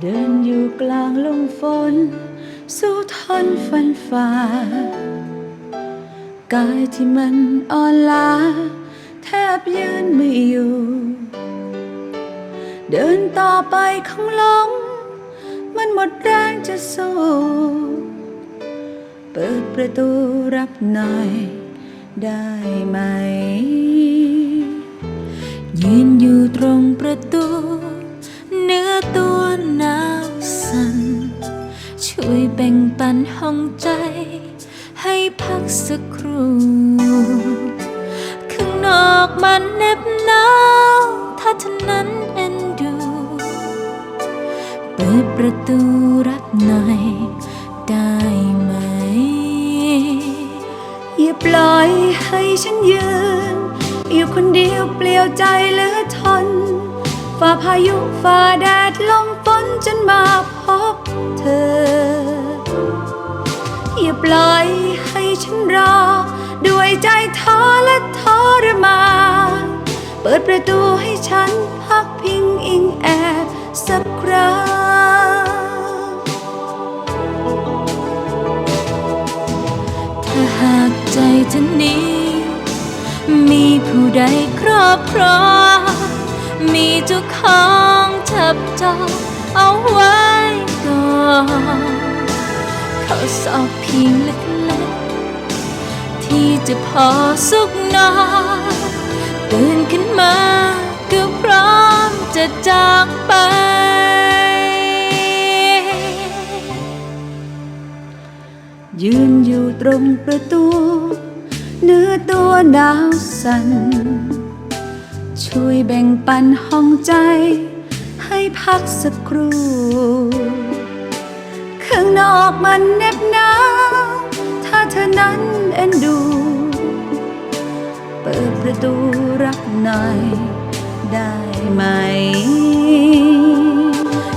เดินอยู่กลางลมฝน สู้ทนฟันฝ่ากายที่มันอ่อนล้า แทบยืนไม่อยู่ เดินต่อไปข้างหลง มันหมดแรงจะสู้เปิดประตูรับหน่อยได้ไหม ยืนอยู่ตรงประตู เนื้อตัว อกมันเหน็บหนาวถ้าเธอนั้นเอ็นดู เปิดประตูรับหน่อยได้ไหม อย่าปล่อยให้ฉันยืน อยู่คนเดียวเปลี่ยวใจเหลือทนฝ่าพายุฝ่าแดดลมฝนจนมาพบเธอ อย่าปล่อยให้ฉันรอ ด้วยใจท้อและทรมาน ปิดประตูให้ฉันพักพิงอิงแอบสักครั้งถ้าหากใจเธอนี้ มีผู้ใดครอบครองมีเจ้าของจับจองเอาไว้ก่อนเขาสอบเพียงเล็กๆที่จะพอสุขนอน ตื่นขึ้นมาก็พร้อมจะจากไป ยืนอยู่ตรงประตู เนื้อตัวหนาวสั่นช่วยแบ่งปันห้องใจ ให้พักสักครู่ข้างนอกมันเหน็บหนาวถ้าเธอนั้นเอ็นดู เปิดประตู รับหน่อยได้ไหม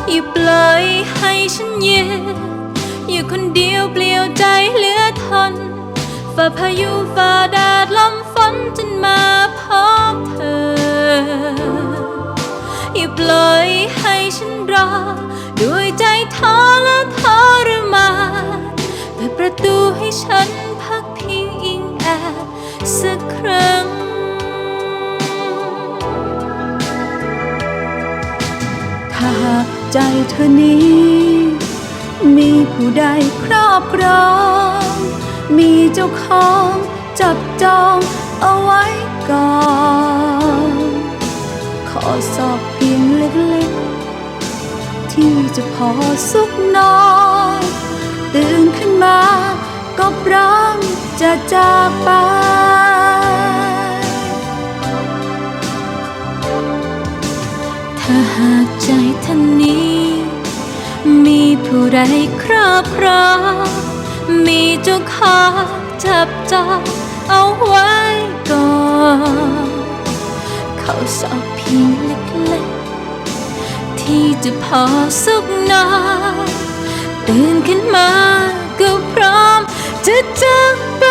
อย่าปล่อยให้ฉันเยืนอยู่คนเดียวเปลี่ยวใจเหลือทนฝ่าพายุฝ่าแดดลมฝนจนมาพบเธอ อย่าปล่อยให้ฉันรอ ด้วยใจท้อและทรมานเปิดประตูให้ฉันพักพิงอิงแอบสักครั้ง ถ้าหากใจเธอนี้ มีผู้ใดครอบครอง มีเจ้าของจับจองเอาไว้ก่อน ขอสอบเพียงเล็กๆ ที่จะพอสุขนอนตื่นขึ้นมาก็พร้อมจะจากไป ผู้ใดครอบครองมีเจ้าของจับจองเอาไว้ก่อนเขาสอบเพียงเล็กๆ ที่จะพอสุขนอนตื่นขึ้นมาก็พร้อมจะจับ